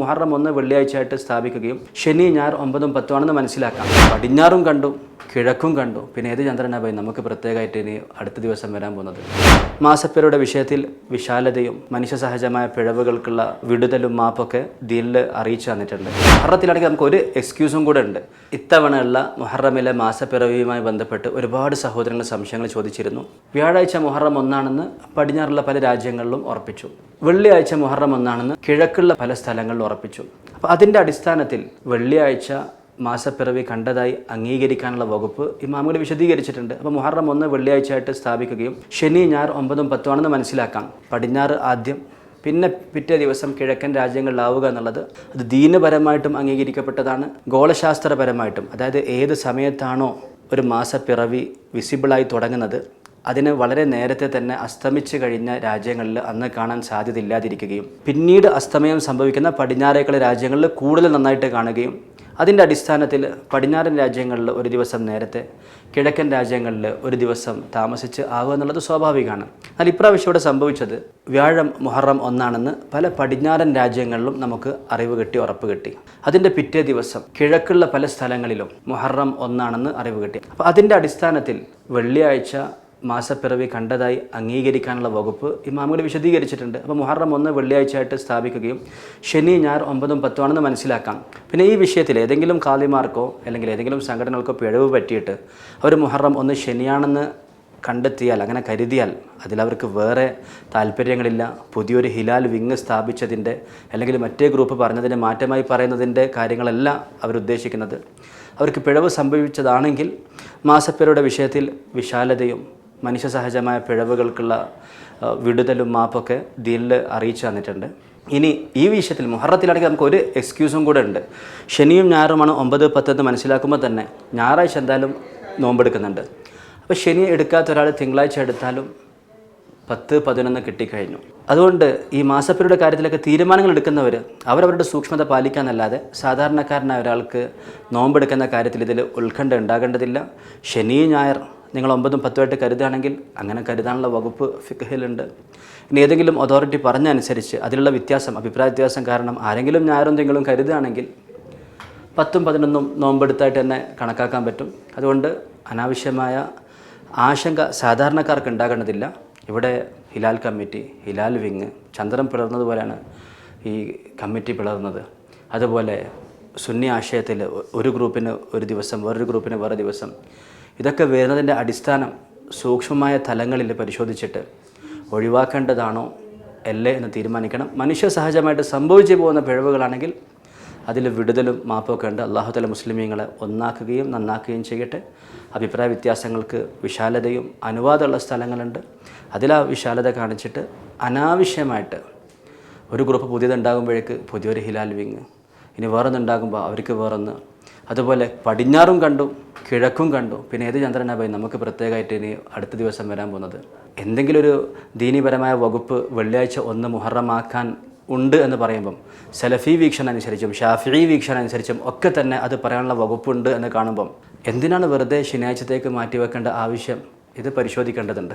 മുഹറം ഒന്ന് വെള്ളിയാഴ്ചയായിട്ട് സ്ഥാപിക്കുകയും ശനി ഞായർ ഒമ്പതും പത്തുമാണെന്ന് മനസ്സിലാക്കാം. പടിഞ്ഞാറും കണ്ടു കിഴക്കും കണ്ടു. പിന്നെ ഏത് ചന്ദ്രനാ പോയി നമുക്ക് പ്രത്യേകമായിട്ട് ഇനി അടുത്ത ദിവസം വരാൻ പോകുന്നത്. മാസപ്പേരുടെ വിഷയത്തിൽ വിശാലതയും മനുഷ്യ സഹജമായ പിഴവുകൾക്കുള്ള വിടുതലും മാപ്പൊക്കെ ദീനിൽ അറിയിച്ചു തന്നിട്ടുണ്ട്. മുഹറത്തിലാണെങ്കിൽ നമുക്ക് ഒരു എക്സ്ക്യൂസും കൂടെ ഉണ്ട്. ഇത്തവണയുള്ള മുഹറമിലെ മാസപ്പിറവിയുമായി ബന്ധപ്പെട്ട് ഒരുപാട് സഹോദരങ്ങൾ സംശയങ്ങൾ ചോദിച്ചിരുന്നു. വ്യാഴാഴ്ച മുഹറം ഒന്നാണെന്ന് പടിഞ്ഞാറുള്ള പല രാജ്യങ്ങളിലും ഉറപ്പിച്ചു. വെള്ളിയാഴ്ച മുഹറം ഒന്നാണെന്ന് കിഴക്കുള്ള പല സ്ഥലങ്ങളിൽ ഉറപ്പിച്ചു. അപ്പോൾ അതിന്റെ അടിസ്ഥാനത്തിൽ വെള്ളിയാഴ്ച മാസപ്പിറവി കണ്ടതായി അംഗീകരിക്കാനുള്ള വകുപ്പ് ഇമാമുകൾ വിശദീകരിച്ചിട്ടുണ്ട്. അപ്പോൾ മുഹറം ഒന്ന് വെള്ളിയാഴ്ചയായിട്ട് സ്ഥാപിക്കുകയും ശനി ഞായർ ഒമ്പതും പത്തുമാണെന്ന് മനസ്സിലാക്കാം. പടിഞ്ഞാറ് ആദ്യം പിന്നെ പിറ്റേ ദിവസം കിഴക്കൻ രാജ്യങ്ങളിലാവുക എന്നുള്ളത് അത് ദീനപരമായിട്ടും അംഗീകരിക്കപ്പെട്ടതാണ് ഗോളശാസ്ത്രപരമായിട്ടും. അതായത് ഏത് സമയത്താണോ ഒരു മാസപ്പിറവി വിസിബിളായി തുടങ്ങുന്നത്. അതിന് വളരെ നേരത്തെ തന്നെ അസ്തമിച്ചു കഴിഞ്ഞ രാജ്യങ്ങളിൽ അന്ന് കാണാൻ സാധ്യതയില്ലാതിരിക്കുകയും പിന്നീട് അസ്തമയം സംഭവിക്കുന്ന പടിഞ്ഞാറേക്കള രാജ്യങ്ങളിൽ കൂടുതൽ നന്നായിട്ട് കാണുകയും അതിന്റെ അടിസ്ഥാനത്തിൽ പടിഞ്ഞാറൻ രാജ്യങ്ങളിൽ ഒരു ദിവസം നേരത്തെ കിഴക്കൻ രാജ്യങ്ങളിൽ ഒരു ദിവസം താമസിച്ച് ആവുക എന്നുള്ളത് സ്വാഭാവികമാണ്. എന്നാൽ ഇപ്രാവശ്യം ഇവിടെ സംഭവിച്ചത് വ്യാഴം മുഹറം ഒന്നാണെന്ന് പല പടിഞ്ഞാറൻ രാജ്യങ്ങളിലും നമുക്ക് അറിവ് കിട്ടി ഉറപ്പ് കിട്ടി. അതിന്റെ പിറ്റേ ദിവസം കിഴക്കുള്ള പല സ്ഥലങ്ങളിലും മുഹറം ഒന്നാണെന്ന് അറിവ് കിട്ടി. അപ്പോൾ അതിന്റെ അടിസ്ഥാനത്തിൽ വെള്ളിയാഴ്ച മാസപ്പിറവി കണ്ടതായി അംഗീകരിക്കാനുള്ള വകുപ്പ് ഇമാമുകൾ വിശദീകരിച്ചിട്ടുണ്ട്. അപ്പോൾ മുഹറം ഒന്ന് വെള്ളിയാഴ്ചയായിട്ട് സ്ഥാപിക്കുകയും ശനി ഞായർ ഒമ്പതും പത്തുമാണെന്ന് മനസ്സിലാക്കാം. പിന്നെ ഈ വിഷയത്തിൽ ഏതെങ്കിലും കാലിമാർക്കോ അല്ലെങ്കിൽ ഏതെങ്കിലും സംഘടനകൾക്കോ പിഴവ് പറ്റിയിട്ട് അവർ മുഹറം ഒന്ന് ശനിയാണെന്ന് കണ്ടെത്തിയാൽ അങ്ങനെ കരുതിയാൽ അതിലവർക്ക് വേറെ താല്പര്യങ്ങളില്ല. പുതിയൊരു ഹിലാൽ വിങ് സ്ഥാപിച്ചതിന്റെ അല്ലെങ്കിൽ മറ്റേ ഗ്രൂപ്പ് പറഞ്ഞതിന്റെ മാറ്റമായി പറയുന്നതിന്റെ കാര്യങ്ങളല്ല അവരുദ്ദേശിക്കുന്നത് അവർക്ക് പിഴവ് സംഭവിച്ചതാണെങ്കിൽ മാസപ്പിറയുടെ വിഷയത്തിൽ വിശാലതയും മനുഷ്യ സഹജമായ പിഴവുകൾക്കുള്ള വിടുതലും മാപ്പൊക്കെ ദീനിൽ അറിയിച്ചു തന്നിട്ടുണ്ട്. ഇനി ഈ വിഷയത്തിൽ മുഹറത്തിലാണെങ്കിൽ നമുക്ക് ഒരു എക്സ്ക്യൂസും കൂടെ ഉണ്ട്. ശനിയും ഞായറുമാണ് ഒമ്പത് പത്തെന്ന് മനസ്സിലാക്കുമ്പോൾ തന്നെ ഞായറാഴ്ച എന്തായാലും നോമ്പെടുക്കുന്നുണ്ട്. അപ്പോൾ ശനി എടുക്കാത്ത ഒരാൾ തിങ്കളാഴ്ച എടുത്താലും പത്ത് പതിനൊന്ന് കിട്ടിക്കഴിഞ്ഞു. അതുകൊണ്ട് ഈ മാസപ്പിരിയുടെ കാര്യത്തിലൊക്കെ തീരുമാനങ്ങൾ എടുക്കുന്നവർ അവരവരുടെ സൂക്ഷ്മത പാലിക്കാന്നല്ലാതെ സാധാരണക്കാരനായ ഒരാൾക്ക് നോമ്പെടുക്കുന്ന കാര്യത്തിൽ ഇതിൽ ഉത്കണ്ഠ ഉണ്ടാകേണ്ടതില്ല. ശനി ഞായർ നിങ്ങൾ ഒമ്പതും പത്തുമായിട്ട് കരുതുകയാണെങ്കിൽ അങ്ങനെ കരുതാനുള്ള വകുപ്പ് ഫിഖഹിലുണ്ട്. ഇനി ഏതെങ്കിലും അതോറിറ്റി പറഞ്ഞ അനുസരിച്ച് അതിലുള്ള വ്യത്യാസം അഭിപ്രായ വ്യത്യാസം കാരണം ആരെങ്കിലും ഞായറെന്തെങ്കിലും കരുതുകയാണെങ്കിൽ പത്തും പതിനൊന്നും നോമ്പെടുത്തായിട്ട് തന്നെ കണക്കാക്കാൻ പറ്റും. അതുകൊണ്ട് അനാവശ്യമായ ആശങ്ക സാധാരണക്കാർക്ക് ഉണ്ടാകേണ്ടതില്ല. ഇവിടെ ഹിലാൽ കമ്മിറ്റി ഹിലാൽ വിങ് ചന്ദ്രൻ പിളർന്നതുപോലെയാണ് ഈ കമ്മിറ്റി പിളർന്നത്. അതുപോലെ സുന്നി ആശയത്തിൽ ഒരു ഗ്രൂപ്പിന് ഒരു ദിവസം വേറൊരു ഗ്രൂപ്പിന് വേറെ ദിവസം ഇതൊക്കെ വരുന്നതിന്റെ അടിസ്ഥാനം സൂക്ഷ്മമായ തലങ്ങളിൽ പരിശോധിച്ചിട്ട് ഒഴിവാക്കേണ്ടതാണോ അല്ലേ എന്ന് തീരുമാനിക്കണം. മനുഷ്യ സഹജമായിട്ട് സംഭവിച്ചു പോകുന്ന പിഴവുകളാണെങ്കിൽ അതിൽ വിടുതലും മാപ്പൊക്കെ ഉണ്ട്. അള്ളാഹുതല മുസ്ലിമീങ്ങളെ ഒന്നാക്കുകയും നന്നാക്കുകയും ചെയ്യട്ടെ. അഭിപ്രായ വ്യത്യാസങ്ങൾക്ക് വിശാലതയും അനുവാദമുള്ള സ്ഥലങ്ങളുണ്ട്. അതിൽ ആ വിശാലത കാണിച്ചിട്ട് അനാവശ്യമായിട്ട് ഒരു ഗ്രൂപ്പ് പുതിയതുണ്ടാകുമ്പോഴേക്ക് പുതിയൊരു ഹിലാൽ വിങ്. ഇനി വേറൊന്നുണ്ടാകുമ്പോൾ അവർക്ക് വേറൊന്ന് അതുപോലെ പടിഞ്ഞാറും കണ്ടു കിഴക്കും കണ്ടു. പിന്നെ ഏത് ചന്ദ്രനാ പോയി? നമുക്ക് പ്രത്യേകമായിട്ട് ഇനി അടുത്ത ദിവസം വരാൻ പോകുന്നത്. എന്തെങ്കിലും ഒരു ദീനീപരമായ വകുപ്പ് വെള്ളിയാഴ്ച ഒന്ന് മുഹറമാക്കാൻ ഉണ്ട് എന്ന് പറയുമ്പം സലഫി വീക്ഷണം അനുസരിച്ചും ഷാഫി വീക്ഷണം അനുസരിച്ചും ഒക്കെ തന്നെ അത് പറയാനുള്ള വകുപ്പുണ്ട് എന്ന് കാണുമ്പം എന്തിനാണ് വെറുതെ ശനിയാഴ്ചത്തേക്ക് മാറ്റിവെക്കേണ്ട ആവശ്യം? ഇത് പരിശോധിക്കേണ്ടതുണ്ട്.